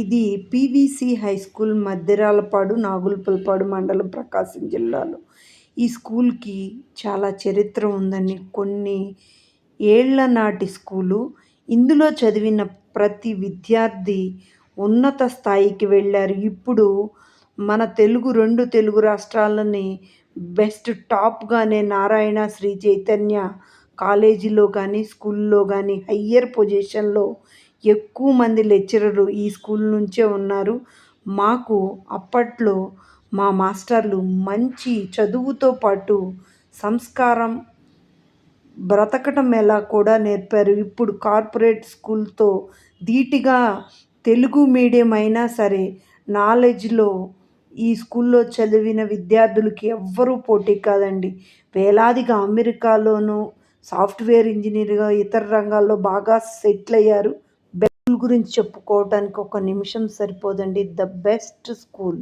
ఇది PVC high school Maddiralapadu Nagulupulapadu మండలం ప్రకాశం జిల్లాలో. ఈ స్కూల్కి చాలా చరిత్ర ఉందని కొన్ని ఏళ్ళ నాటి స్కూలు. ఇందులో చదివిన ప్రతి విద్యార్థి ఉన్నత స్థాయికి వెళ్ళారు. ఇప్పుడు మన తెలుగు రెండు తెలుగు రాష్ట్రాలని బెస్ట్ టాప్గానే నారాయణ శ్రీ చైతన్య కాలేజీలో కానీ స్కూల్లో కానీ హయ్యర్ పొజిషన్లో ఎక్కువ మంది లెక్చరర్లు ఈ స్కూల్ నుంచే ఉన్నారు. మాకు అప్పట్లో మా మాస్టర్లు మంచి చదువుతో పాటు సంస్కారం బ్రతకటం ఎలా కూడా నేర్పారు. ఇప్పుడు కార్పొరేట్ స్కూల్తో ధీటుగా తెలుగు మీడియం అయినా సరే నాలెడ్జ్లో ఈ స్కూల్లో చదివిన విద్యార్థులకి ఎవ్వరూ పోటీ కాదండి. వేలాదిగా అమెరికాలోనూ సాఫ్ట్వేర్ ఇంజనీర్గా ఇతర రంగాల్లో బాగా సెటిల్ అయ్యారు. స్కూల్ గురించి చెప్పుకోవడానికి ఒక నిమిషం సరిపోదండి. The best school.